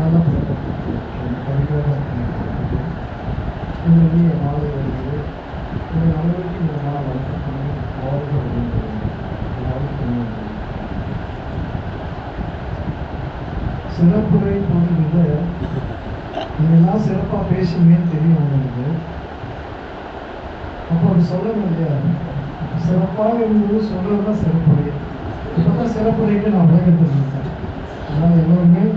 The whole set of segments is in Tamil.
நல்ல பழக்கம் படிக்கிறதா இந்த அளவுக்கு இந்த நாள் வளர்க்கணும் சிறப்புரை போடுறது இதெல்லாம் சிறப்பாக பேசுவீங்கன்னு தெரியும் உங்களுக்கு அப்போ அப்படி சொல்லணும் இல்லையா சிறப்பாக இருந்தது சொல்கிறது தான் சிறப்புரை இப்போ தான் சிறப்புரைக்கு நான் உலகத்தில் இருக்கேன் அதனால் எல்லோருமே உண்மையிலேயே ஆஹ்,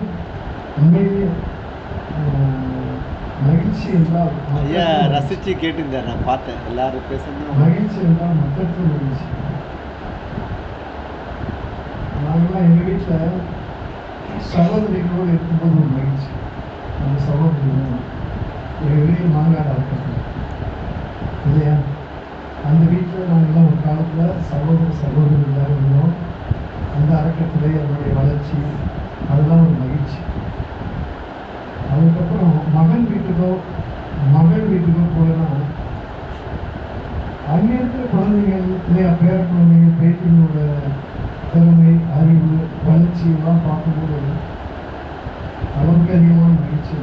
மகிழ்ச்சி என்றால் ஐயா ரசிச்சு கேட்டிருந்தார் நான் பார்த்தேன். எல்லாரும் பேசுனதும் மகிழ்ச்சி என்றால் மக்களுக்கு மகிழ்ச்சி நாங்களாம் எங்கள் வீட்டில் சகோதரிகளோடு இருக்கும்போது ஒரு மகிழ்ச்சி. அந்த சகோதரிகள் ஒரு பெரிய மாங்காய் அறுக்கிறது இல்லையா? அந்த வீட்டில் நாங்கள்லாம் ஒரு காலத்தில் சகோதர சகோதரி எல்லாரும் இருந்தோம். அந்த அறக்கட்டளை அதனுடைய வளர்ச்சி அதெல்லாம் ஒரு மகிழ்ச்சி. அதுக்கப்புறம் மகன் வீட்டுக்கோ மகள் வீட்டுக்கோ போனா அங்கே இருக்கிற குழந்தைகள் இல்லையா பேர குழந்தைங்க பேட்டிகளோட திறமை அறிவு வளர்ச்சி எல்லாம் பார்க்கும்போது அளவுக்கு அதிகமான மகிழ்ச்சி.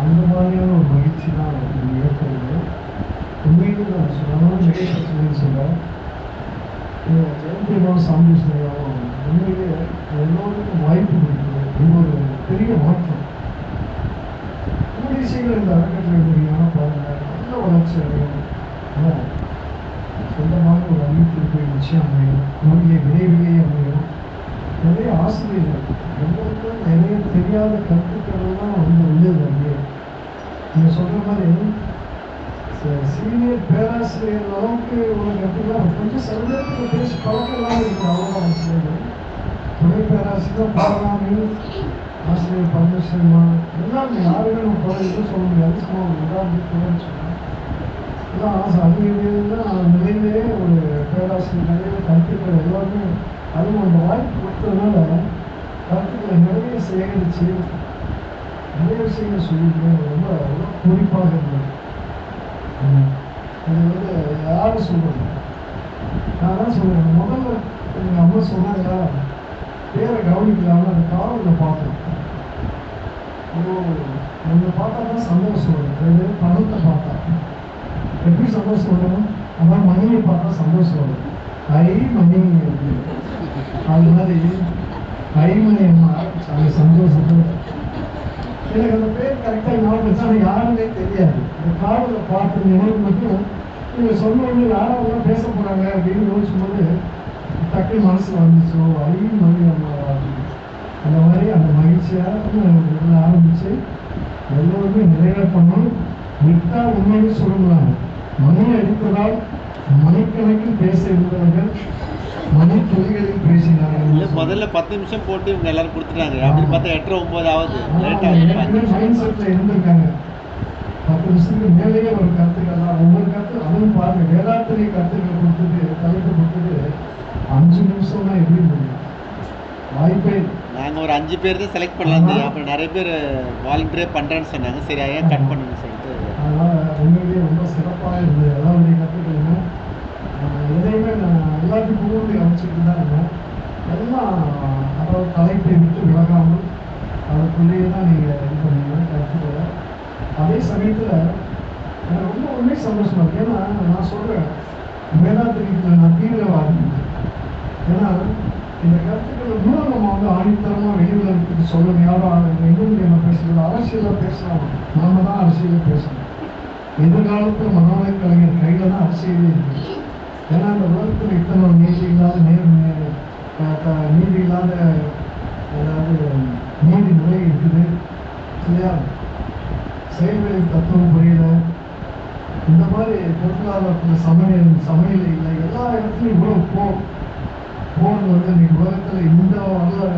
அந்த மாதிரியான ஒரு மகிழ்ச்சி தான் இது ஏற்படுது. உண்மையிலே நான் சொல்லணும் நிகழ்ச்சி சொல்கிறேன் ஜெயந்தியமாக சாமி சொல்லுவோம் உண்மையிலே எல்லோருக்கும் வாய்ப்பு கொடுக்குது இது ஒரு பெரிய மாற்றம் விஷயங்கள் இந்த அறக்கட்டளை மூலியமாக பாருங்க நல்ல வளர்ச்சி அடையும் ஆனா, சொந்தமாக ஒரு அறிவித்திருப்பை நிச்சயம் அமையும் நம்முடைய விரைவிலேயே அமையும் நிறைய ஆசிரியர்கள் எங்களுக்கும் நிறைய தெரியாத கருத்துக்கள் எல்லாம் வந்து உள்ளது அங்கே நீங்க சொல்ற மாதிரி சீனியர் பேராசிரியர் அளவுக்கு உனக்கு எப்படின்னா கொஞ்சம் சில நேரத்தில் பேசி பழக்கம் இல்லாமல் இருக்கு அவ்வளோ ஆசிரியர்கள் துணை பேராசிரியர் பாராமி ஆசிரியர் பரமேஸ்வரமா எல்லாமே யாருமே நம்ம போல எதுவும் சொல்ல முடியாது சும்மா ஒரு உதாரணத்துக்கு சொன்னேன் எல்லாம் ஆசை அறிவியல்லாம் நிலையிலே ஒரு பேராசிரியர் நிறைய கருத்துக்கள் எல்லாமே அதுவும் அந்த வாய்ப்பு கொடுத்ததுனால கருத்துக்களை நிறைய சேகரித்து நிறைய விஷயங்கள் சொல்லியிருக்கேன். ரொம்ப ரொம்ப குறிப்பாக இருந்தது. ம். இது வந்து யாரும் சொல்றது? நான் தான் சொல்றேன். முதல்ல எங்கள் அம்மா சொன்னாங்க பேரை கவனிக்கலாம அந்த காவலில் பார்த்தேன். ஓ நம்ம பார்த்தா தான் சந்தோஷம் வரும். இது பணத்தை பார்த்தா. எப்படி சந்தோஷம் வரும் அதான் மணியை பார்த்தா சந்தோஷம். வரும் ஐ மணி அது மாதிரி ஐமணி அம்மா அந்த சந்தோஷத்தை எனக்கு அந்த பேர் கரெக்டாக ஞாபகம் வச்சு ஆனால் தெரியாது. இந்த காவலில் பார்த்த நினைவு மட்டும் நீங்கள் சொன்ன உடனே யாராவது பேச போகிறாங்க அப்படின்னு யோசிக்கும்போது டக்கு மனசு வந்துச்சோ. ஐ மணி அம்மா அப்படின்னு. அந்த மாதிரி அந்த மகிழ்ச்சியாக ஆரம்பித்து எல்லோருமே நிறைவேற்றணும். விட்டா உண்மையை சொல்லலாம் மணி அடிப்பதால் மணிக்கணக்கில் பேச இருந்தவர்கள் மணி துளிகளில் இல்ல பேசினார்கள் முதல்ல பத்து நிமிஷம் போட்டு இவங்க எல்லாரும் கொடுத்துட்டாங்க. அப்படின்னு பார்த்தா எட்டரை ஒன்பது ஆகுது. மைண்ட் இருந்திருக்காங்க. பத்து நிமிஷத்துக்கு மேலேயே ஒரு கருத்துக்கள்லாம் ஒவ்வொரு கருத்து அதுவும் பாருங்க வேதாத்திரி கருத்துக்கள் கொடுத்துட்டு தலைப்பு கொடுத்துட்டு அஞ்சு நிமிஷம்னா எப்படி முடியும். வாய்ப்பே இல்லை. நாங்க ஒரு அஞ்சு பேர் தான் செலக்ட் பண்ணலாம் அப்புறம் நிறைய பேர் வாலண்டியரே பண்றேன்னு சொன்னாங்க. சரி ஏன் கட் பண்ணுன்னு சொல்லிட்டு அதனால் உண்மையிலேயே ரொம்ப சிறப்பாக இருந்தது. எல்லாருடைய கருத்துக்களுமே எதையுமே நான் எல்லாத்தையும் கூடி அமைச்சிட்டு தான் இருந்தேன் எல்லாம் அதாவது தலைப்பை விட்டு விலகாமல் அதுக்குள்ளேயே தான் நீங்கள் இது பண்ணீங்க. கற்றுக்கல. அதே சமயத்தில் எனக்கு ரொம்ப உண்மை சந்தோஷமாக இருக்குது ஏன்னா நான் சொல்கிறேன் வேதாத்திரிக்கு நான் தீவிரவாதி. ஏன்னா இந்த கருத்துக்கள் இன்னும் நம்ம வந்து ஆணித்தரமாக வெளியுலகத்துக்கு சொல்லணும். யாரும் எங்கே நம்ம பேசுறது அரசியலில் பேசலாம் நாம தான் அரசியலில் பேசணும். எதிர்காலத்தில் மனோலை கலைஞர் கையில் தான் அரசியலே இருக்கு. ஏன்னா இந்த உலகத்தில் இத்தனை நீதி இல்லாத நேர் நீதி இல்லாத அதாவது நீதி முறை இருக்குது. இல்லையா? செயல்களின் தத்துவம் புரியல. இந்த மாதிரி பொருளாதாரத்தில் சமையல் சமையல் இல்லை. எல்லா இடத்துலையும் இவ்வளோ போ போர் வந்து இன்னைக்கு உலகத்தில் இந்த நல்ல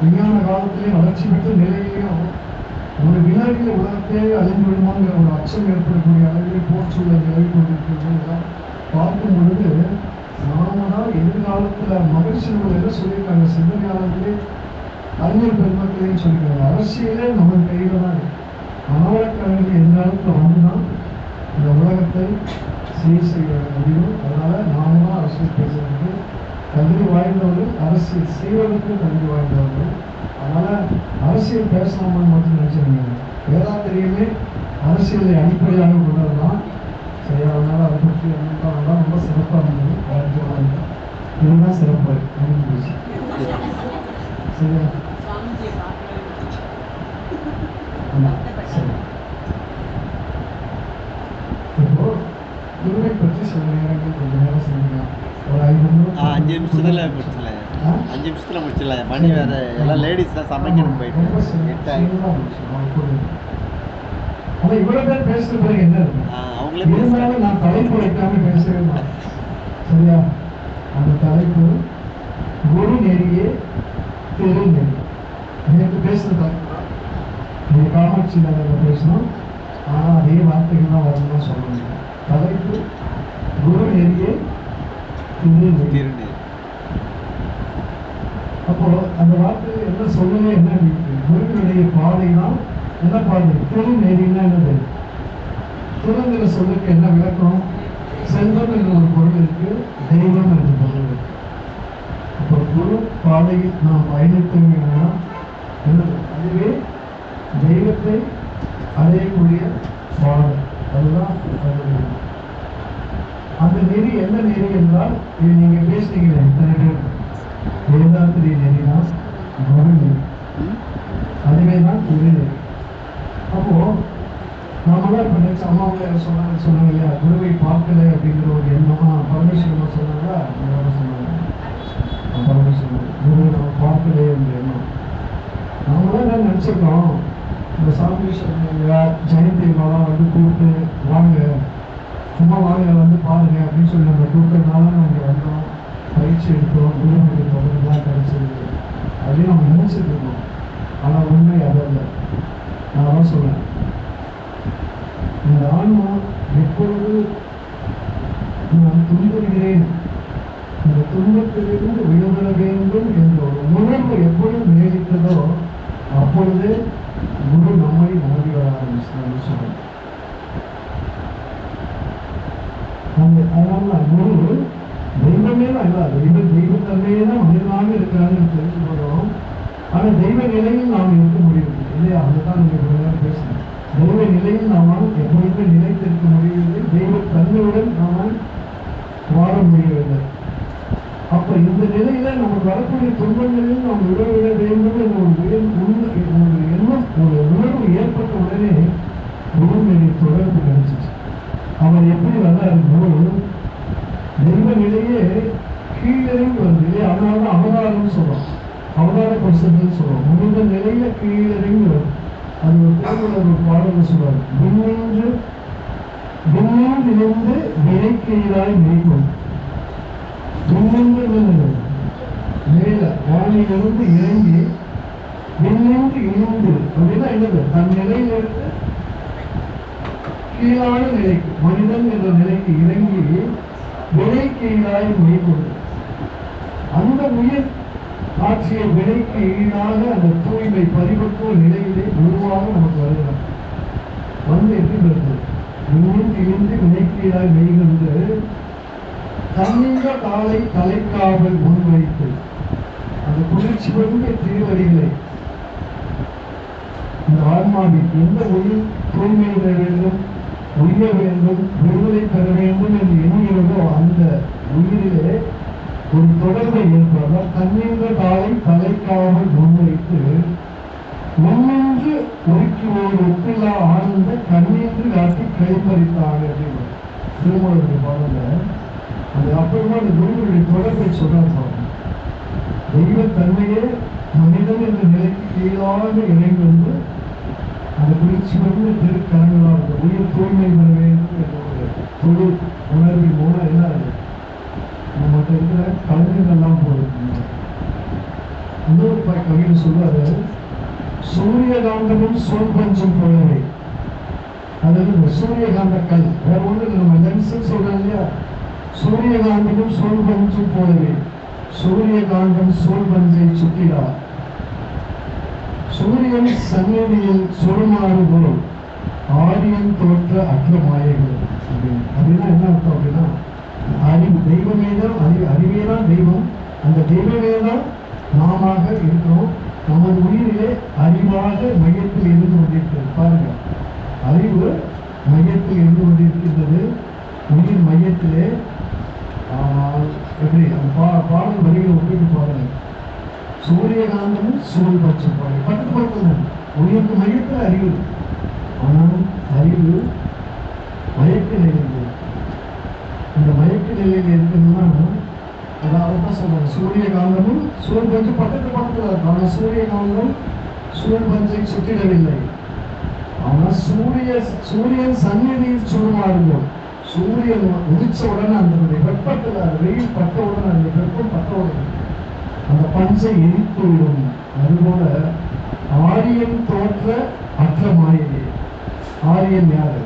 விஞ்ஞான காலத்துலேயும் வளர்ச்சி பெற்ற நிலையிலையும் ஒரு வினாடியில் உலகத்தையே அழிந்து விடுமாங்கிற ஒரு அச்சம் ஏற்படக்கூடிய அளவிலே போர் சூழல் நிலவி கொண்டிருக்கிறதுலாம் பார்க்கும் பொழுது நாம தான் எதிர்காலத்தில் மகிழ்ச்சிகள் என்ன சொல்லியிருக்காங்க? சிந்தனையாளர்களே அறிஞர் பெருமக்களையும் சொல்லியிருக்காங்க. அரசியலே நம்ம கையில் தான் இருக்கு. எந்த எதிர்காலத்தில் வந்து இந்த உலகத்தை சீர் செய்ய முடியும். அதனால் நாம தான் அரசியல் பேசுறதுக்கு தகுதி வாய்ந்தவர்கள் அரசியல் செய்வதற்கு தகுதி வாய்ந்தவர்கள். அதனால அரசியல் பேசலாமான்னு மட்டும் நினைச்சிருங்க. வேதாந்திரியமே அரசியலை அடிப்படையாக கொண்டதுதான். சரியா அதனால அதை பற்றி என்னதான் ரொம்ப சிறப்பாக இருந்தது. வாழ்க்கையாக இருந்தது இதுதான் சிறப்பு. அப்படின்னு போச்சு சரியா? ஆமா சரி. இப்போ குருவை பற்றி சில நேரங்கள் கொஞ்ச நேரம் சொல்லுங்க ஒரு ஐந்து நிமிடம் ஆ, அஞ்சு நிமிஷத்துல? அஞ்சு நிமிஷத்துல முடிச்சிடலாம். மணி வேற எல்லாம் லேடிஸ் தான் சமைக்கணும் போயிட்டு. புரியுது. ஆனா இவ்வளவு பேர் பேசுற பிறகு என்ன அவங்களே பேசுறாங்க. நான் தலைப்பு வைக்காம பேசவே மாட்டேன். சரியா? அந்த தலைப்பு குரு நெறியே திரு நெறி. நேற்று தான். இது காமாட்சி நகரில் பேசணும். ஆனா அதே வார்த்தைகள் தான் வரணும்னு சொல்லணும் தலைப்பு குரு நெறியே திரு நெறி. அப்போ அந்த வார்த்தை என்ன சொல்லவே என்ன இருக்கு? குருவினுடைய பாதைனா என்ன பாதை? திரு நெறின்னா என்னது? திருங்கிற சொல்லுக்கு என்ன விளக்கம்? செல்வம் என்ற ஒரு பொருள் இருக்கு தெய்வம் என்ற பொருள் இருக்கு. அப்போ குரு பாதையில் நாம் பயணித்தோம்னா என்னது அதுவே தெய்வத்தை அடையக்கூடிய பாதை. அதுதான் அந்த நெறி என்ன நெறி என்றால் இது நீங்க பேசுனீங்களே வேதாத்திரி பேர் நெறினா அதுவே தான் குரு அப்போ நாமெல்லாம் இப்போ நெக்ஸ்ட் அம்மாவில் சொன்னாங்க சொன்னாங்க இல்லையா? குருவை பார்க்கல அப்படிங்கிற ஒரு எண்ணமா பரமேஸ்வரமா சொன்னாங்க. சொன்னாங்க பரமேஸ்வரன் குருவை நம்ம பார்க்கல என்ற எண்ணம். நாமெல்லாம் என்ன நினச்சிருக்கோம் இந்த சாமீஸ்வரன் ஜெயந்தி மாலாம் வந்து கூப்பிட்டு வாங்க. சும்மா வாங்க வந்து பாருங்க அப்படின்னு சொல்லி நம்ம கூப்பிட்டதுனால நாங்கள் வந்தோம் பயிற்சி எடுத்தோம் குருவுடைய தான் கிடைச்சது அப்படின்னு நம்ம நினைச்சிட்டு இருக்கோம் ஆனால் உண்மை அதல்ல நான் தான் சொல்றேன் இந்த ஆன்மா எப்பொழுது நான் துன்புறுகிறேன் இந்த துன்பத்திலிருந்து விடுபட வேண்டும் என்ற ஒரு உணர்வு எப்பொழுது நினைக்கிறதோ அப்பொழுது குரு நம்மை நாடி வர ஆரம்பிச்சான்னு சொல்றேன் அந்த அதனால குரு தெய்வமே தான் இல்லை தெய்வ தெய்வத்தன்மையே தான் மனிதனாக இருக்கிறான்னு தெரிஞ்சு போகிறோம் ஆனால் தெய்வ நிலையில் நாம் இருக்க முடியும் இல்லையா அதுதான் நீங்கள் இவ்வளவு நேரம் பேசணும் தெய்வ நிலையில் நாம எப்பொழுதுமே நிலைத்திருக்க முடியவில்லை தெய்வ தன்மையுடன் நாம வாழ முடியவில்லை அப்ப இந்த நிலையில நமக்கு வரக்கூடிய துன்பங்களில் நாம் உதவிட வேண்டும் என்ற ஒரு உயர் உண்மை என்ன ஒரு உணர்வு ஏற்பட்ட உடனே குருவினுடைய தொடர்பு கிடைச்சிச்சு அவர் எப்படி வந்தாருன்னோ குரு தெய்வ நிலையே கீழிறங்கி வருது இல்லையா அதனால தான் அவதாரம்னு சொல்றோம். அவதார பரிசுன்னு சொல்றோம். முடிந்த நிலையில கீழிறங்கி வரும். அது ஒரு திருமண ஒரு பாடல் சொல்றாரு. விண்ணின்று விண்ணிலிருந்து வினைக்கீழாய் மெய்க்கும். விண்ணின்று மேல வானிலிருந்து இறங்கி விண்ணின்று இணைந்து அப்படின்னா என்னது? தன் நிலையிலிருந்து கீழான நிலைக்கு மனிதன் என்ற நிலைக்கு இறங்கி விலை கீழாய் மெய்கொண்டு அந்த உயிர் ஆட்சிய விலைக்கு ஈடாக அந்த தூய்மை பரிபக்குவ நிலையிலே உருவாக நமக்கு வருகிறார் வந்து எப்படி வருது? விண்ணின் இழிந்து வினைக்கீழாய் மெய்கொண்டு தன்னிந்த காலை தலைக்காவல் முன்வைத்து அந்த குளிர்ச்சி வந்து திருவடிகளை. இந்த ஆன்மாவின் எந்த உயிர் தூய்மை வேண்டும் உய்ய வேண்டும் விடுதலை பெற வேண்டும் என்று எண்ணுகிறதோ அந்த உயிரிலே ஒரு தொடர்பை ஏற்படுவதால் தன்னின்ற காலை தலைக்காமல் முன்வைத்து முன்னின்று ஒரு ஒப்பில்லா ஆனந்த கண்ணீன்று காட்டி கைப்பறித்தாங்க அப்படின்னு திருமணத்துடைய அது அப்புறமா அந்த குருவனுடைய தொடர்பை சொல்றாரு தெய்வ தன்மையே மனிதன் என்ற நிலைக்கு கீழாக இணைந்து வந்து அந்த குளிர்ச்சி வந்து திருக்கரங்களாக உயிர் தூய்மை பெற வேண்டும் என்ற தொழில் உணர்வின் மூலம் என்ன ஆகுது நம்மகிட்ட இருக்கிற கலங்கங்கள்லாம் போயிருக்கு இன்னொரு ப- கவியில் சொல்லுவாரு சூரியகாந்தமும் சூழ்பஞ்சும் போலவே. அதாவது இந்த சூரியகாந்த கல் வேற ஒன்று நம்ம லென்ஸ் சொல்றோம் இல்லையா? சூரியகாந்தமும் சூழ்பஞ்சும் போலவே. சூரியகாந்தம் சூழ்பஞ்சை சுற்றிடா சூரியன் சந்நிதியில் சுடுமாறு போல் ஆரியன் தோற்ற அற்ற மாயங்கள் அப்படின்னா என்ன அர்த்தம் அப்படின்னா அறிவு தெய்வமே தான் அறிவு அறிவே தான் தெய்வம். அந்த தெய்வமே தான் நாம இருக்கிறோம். நமது உயிரிலே அறிவாக மையத்தில் இருந்து கொண்டிருக்கிறது. பாருங்க. அறிவு மையத்தில் இருந்து கொண்டிருக்கின்றது. உயிர் மையத்திலே. ஆனால் எப்படி? அந்த பா பாடல் வரிகளை ஒப்பிட்டு பாருங்க. சூரியகாந்தமும் சூழ்பட்சம் பாடல். பட்டு பக்கத்து பக்கத்துல உயிருக்கு மையத்தில் அறிவு. ஆனால் அறிவு மயக்க நிலையில் இந்த மயக்க நிலையில் இருக்குன்னா அதாவது தான் சொல்றாங்க. சூரியகாந்தமும் சூழ் பஞ்சு பக்கத்து இருக்கும் ஆனால் சூரியகாந்தம் சூழ்பஞ்சை சுற்றிடவில்லை. ஆனால் சூரிய சூரியன் சந்நிதியில் சுடுமாறுங்கள் சூரியன் உதிச்ச உடனே அந்த வெப்பத்தில் வெயில் பட்ட உடனே அந்த வெப்பம் பட்ட உடனே அந்த பஞ்சை எரித்து விடும். அதுபோல ஆரியன் தோற்ற அற்ற மாயையே. ஆரியன் யாரு?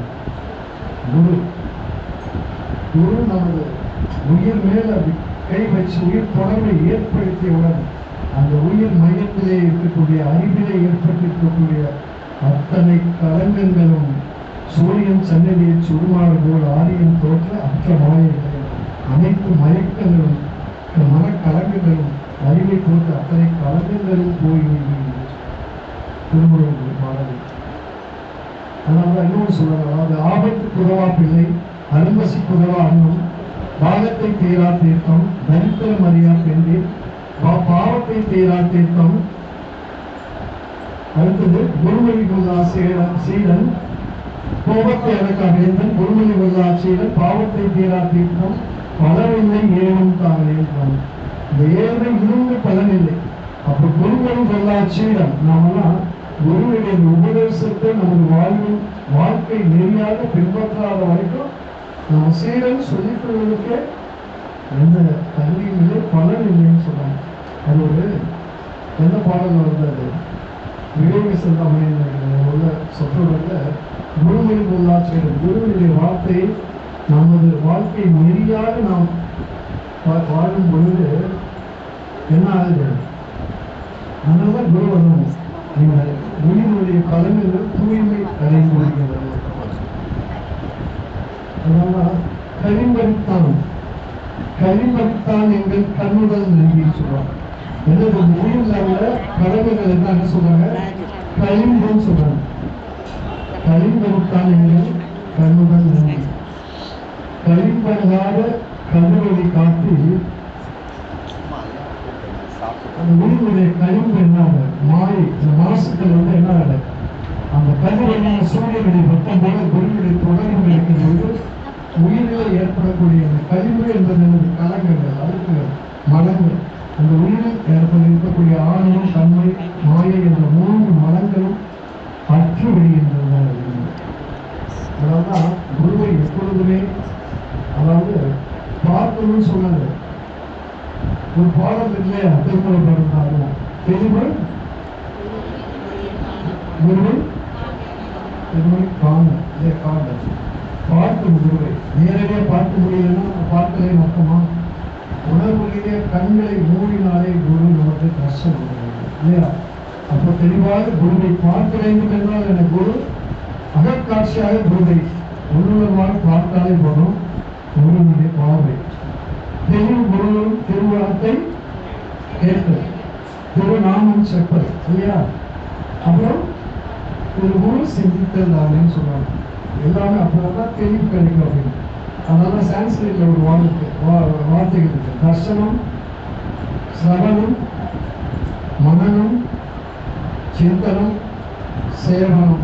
குரு. குரு நமது உயிர் மேல கை வச்சு உயிர் தொடர்பை ஏற்படுத்தியவுடன் அந்த உயிர் மையத்திலே இருக்கக்கூடிய அறிவிலே ஏற்பட்டிருக்கக்கூடிய அத்தனை கலங்கங்களும் சூரியன் சன்னதியில் சுடுமாறு போல் ஆரியன் தோற்ற அற்ற அனைத்து மயக்கங்களும் மனக்கலங்குகளும் அறிவை தோற்ற அத்தனை கலங்குகளும் போய் திருமுருகன் பாடல். அதனால இன்னொன்று சொல்லலாம் அதாவது ஆபத்து குதவா பிள்ளை அரும்பசி புதவா அன்னம் பாகத்தை தேரா தீர்த்தம் தரித்திரம் அறியா பெண்டீர் பா- பாவத்தை தேரா தீர்த்தம். அடுத்தது குருமணி கொல்லா சீடன் சீடன் கோபத்தை அடக்கா வேந்தன் குருமணி கொல்லா பாவத்தை தீரா தீர்த்தம் பலனில்லை ஏழும் தானே என்றான். இந்த ஏழை இருந்த பலனில்லை அப்ப குருமணி கொல்லா சீடன் நாமெல்லாம் குருவுடைய உபதேசத்தை நமது வாழ்வில் வாழ்க்கை நெறியாக பின்பற்றாத வரைக்கும் நம்ம சீரன் சொல்லிக் எந்த கல்வியும் இல்லை பலன் இல்லைன்னு சொல்றாங்க அது ஒரு என்ன பாடல் வந்தது? விவேக சிந்தாமணியில் உள்ள சொற்றொடரில் குருமொழி குருவினுடைய வார்த்தையை நமது வாழ்க்கை நெறியாக நாம் வாழும் பொழுது என்ன ஆகுது? அதனால குரு வரணும். நீங்கள் உயிரினுடைய கலங்கள் தூய்மை அடைந்து வருகிறது அதனால கரிமரித்தான் கரிமரித்தான் எங்கள் கண்ணுடன் நெருங்கி சொல்றாங்க என்னது உயிர் லெவல கடமைகள் என்ன சொல்றாங்க? கரிம்புன்னு சொல்றாங்க. கலிம்பறித்தான் எங்கள் கண்ணுடன் கலிம்பல்லாத கதிரொளி காட்டி அந்த உயிரினுடைய கழிவு என்ன மாயை இந்த மாசுக்கள் வந்து என்ன ஆகுது? அந்த கதிரொளி சூரியனுடைய வெப்பம் போல குருவினுடைய தொடர்பு இருக்கும்போது உயிரில் ஏற்படக்கூடிய அந்த கழிவு என்பது என்னது? கலங்கங்கள் அழுக்குகள் மலங்கள் அந்த உயிரில் ஏற்பட இருக்கக்கூடிய ஆணவம் தன்மை மாயை என்ற மூன்று மலங்களும் அற்று விடுகின்றன அதனால்தான் குருவை எப்பொழுதுமே அதாவது பார்க்கணும்னு சொன்னாங்க ஒரு பாடம் இல்லையா திருமண பாடம் தெளிவு குருவை திருமணி காண இல்லையா காண பார்க்கும் குருவை நேரடியாக பார்க்க முடியலன்னா நம்ம பார்க்கலே மொத்தமா. உணர்வுகளிலே கண்களை மூடினாலே குரு நமக்கு கஷ்டம் கொடுக்கிறது. இல்லையா? அப்போ தெளிவாக குருவை பார்க்க வேண்டும் என்றால் என குரு? அகக்காட்சியாக குருவை உள்ளுணர்வாக பார்த்தாலே போதும். குருவினுடைய பார்வை. தெளிவு குருவும் திருவாரத்தை கேட்பது திருநாமம் செப்பது இல்லையா அப்புறம் ஒரு குரு சிந்தித்தல் அப்படின்னு சொல்றாங்க எல்லாமே அப்பதான் தெளிவு கிடைக்கும் அப்படின்னு அதனால சான்ஸ்கிரிட்ல ஒரு வார்த்தை வா- வார்த்தைகள் இருக்கு தர்சனம் சிரவணம் மனனம் சிந்தனம் சேவனம்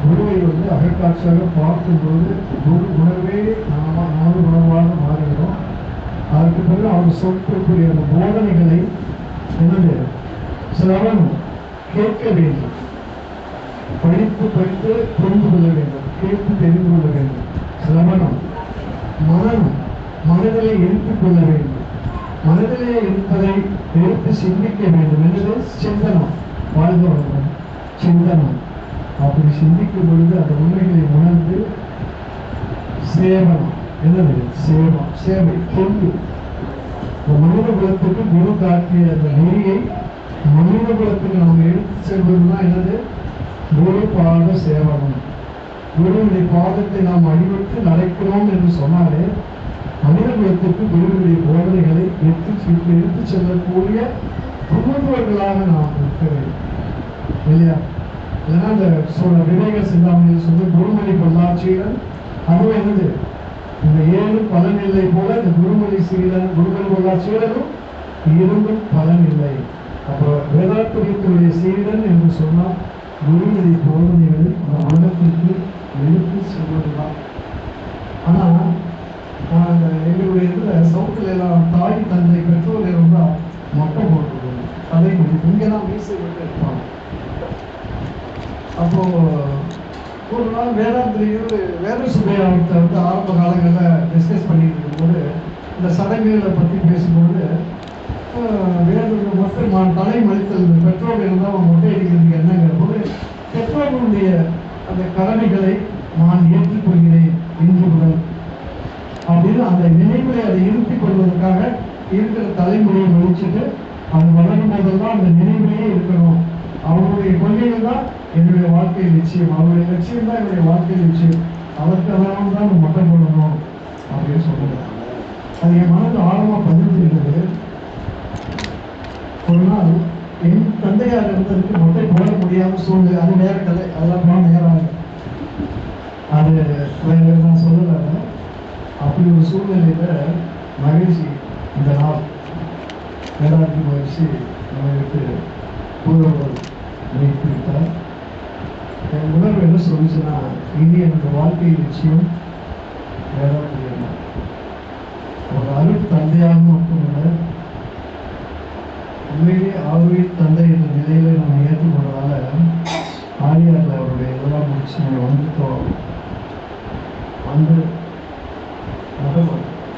குருவை வந்து அகக்காட்சியாக பார்க்கும்போது குரு உணர்வே நாம நமது உணர்வாக மாறுகிறோம் அதற்கு பிறகு அவர் சொல்லக்கூடிய அந்த போதனைகளை என்னது? சிரவணம் கேட்க வேண்டும். படித்து படித்து புரிந்து கொள்ள வேண்டும். கேட்டு தெரிந்து கொள்ள வேண்டும். சிரவணம் மனம் மனதிலே எடுத்துக் கொள்ள வேண்டும். மனதிலே இருப்பதை எடுத்து சிந்திக்க வேண்டும். என்பது சிந்தனம். வாழ்க வளமுடன். சிந்தனம். அப்படி சிந்திக்கும் பொழுது அந்த உண்மைகளை உணர்ந்து சேவனம். என்னது சேவம் சேவை தொண்டு மனித குலத்துக்கு குரு காட்டிய அந்த நெறியை மனித குலத்துக்கு நாம் எடுத்து செல்வதுதான் என்னது குரு பாத சேவனம் குருவினுடைய பாதத்தை நாம் அடிவிட்டு நடக்கிறோம் என்று சொன்னாலே மனித குலத்திற்கு குருவினுடைய போதனைகளை எடுத்து செ- எடுத்து செல்லக்கூடிய தூண்டுவர்களாக நாம் இருக்க வேண்டும் இல்லையா ஏன்னா அந்த சொல்ல விவேக சிந்தாமணியில் சொல்லி குருமணி பொள்ளாச்சியுடன் அதுவும் என்னது இந்த ஏழு பலன் இல்லை போல இந்த குருமொழி சீடன் குருமணி சீடனும் இருந்தும் பலன் இல்லை அப்புறம் வேதாத்திரியத்துடைய சீடன் என்று சொன்னால் குருமணி போதனைகள் அந்த உலகத்திற்கு எடுத்து செல்வதுதான். ஆனால் நான் எங்களுடைய இதில் சவுத்துல எல்லாம் தாய் தந்தை பெற்றோர் இருந்தால் மொட்டை போட்டுருக்கோம். அதை இங்கே தான் மீசை விட்டு இருப்பாங்க. அப்போது ஒரு நாள் வேதாந்திரியில் வேத சுபையாவத்தை வந்து ஆரம்ப காலங்களில் டிஸ்கஸ் பண்ணிட்டு இருக்கும்போது இந்த சடங்குகளை பற்றி பேசும்போது ஆஹ், மொத்தம் மா- தலை மலித்தல் பெட்ரோல் இருந்தால் அவன் மொட்டை அடிக்கிறதுக்கு என்னங்கிற போது பெற்றோர்களுடைய அந்த கடமைகளை நான் ஏற்றுக்கொள்கிறேன் இன்று முதல் அப்படின்னு அந்த நினைவுகளை அதை இருத்திக் கொள்வதற்காக இருக்கிற தலைமுறையை ஒழிச்சுட்டு அது வளரும் போதெல்லாம் அந்த நினைவிலேயே இருக்கணும். அவங்களுடைய கொள்கைகள் தான் என்னுடைய வாழ்க்கை நிச்சயம் அவருடைய லட்சியம் தான் என்னுடைய வாழ்க்கை நிச்சயம். அதற்கெல்லாம் அதெல்லாம் தான் மட்டம் போடணும் அப்படின்னு சொல்லுங்க அது என் மனது ஆழமா பதிஞ்சிருந்தது. ஒரு நாள் என் தந்தையார் இருந்ததுக்கு மொட்டை போட முடியாத சூழ்நிலை அது நேர கதை அதெல்லாம் போன நேரம் அது வேற நான் சொல்லலை அப்படி ஒரு சூழ்நிலையில் மகிழ்ச்சி இந்த நாள். வேதாந்தி மகிழ்ச்சி நம்மளுக்கு பூர்வர்கள் வைத்து விட்டார் உணர்வு என்ன சொல்லிச்சுன்னா இனி எனக்கு வாழ்க்கை நிச்சயம் வேதாந்தி தான். ஒரு அருள் தந்தையாக மட்டுமல்ல உண்மையிலே ஆர்வீர் தந்தை என்ற நிலையில நம்ம ஏற்றுக்கொண்டதால ஆலியார்ல அவருடைய இதெல்லாம் முடிச்சு நம்ம வந்துட்டோம் வந்து முதல்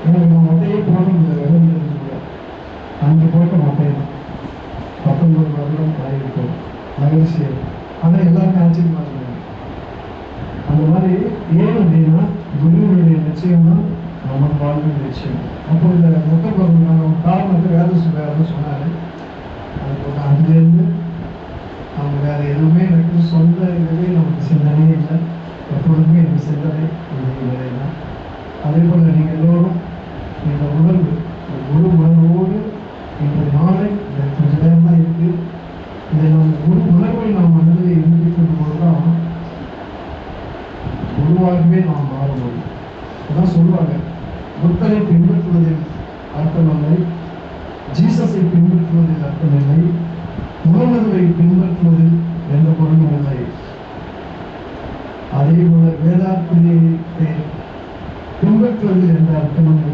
எனக்கு நம்ம மொட்டையே போட முடியல வெளியே தெரிஞ்சுக்க அஞ்சு போட்ட மொட்டை தான் பத்தொன்பது வருடம் ஆகிருக்கும் மகிழ்ச்சி ஆனால் எல்லாருமே ஆச்சரியமா இருக்காங்க அந்த மாதிரி ஏன் அப்படின்னா குருவினுடைய நிச்சயம் தான் நம்ம வாழ்வின் நிச்சயம் அப்போ இந்த மொட்டை போடுறதுக்கான காரணத்தை வேலை சொன்னாங்க அதுக்கு அங்கேருந்து அவங்க வேறு எதுவுமே எனக்கு சொந்த இதுவே நமக்கு சிந்தனையே இல்லை. எப்பொழுதுமே எனக்கு சிந்தனை இது தான் அதே போல் நீங்க எல்லோரும் இந்த உணர்வு இந்த குரு உணர்வோடு இந்த நாளை இந்த கொஞ்ச நேரம் தான் இருக்கு இதை நம்ம குரு உணர்வை நாம் மனதில் இருந்து கொள்ளும்போது தான் குருவாகவே நாம் மாற முடியும் அதான் சொல்லுவாங்க புத்தரை பின்பற்றுவதில் அர்த்தமில்லை ஜீசஸை பின்பற்றுவதில் அர்த்தமில்லை முகமதுவை பின்பற்றுவதில் எந்த பொருளும் இல்லை அதே போல வேதாத்திரியத்தை பின்பற்றுவதில் எந்த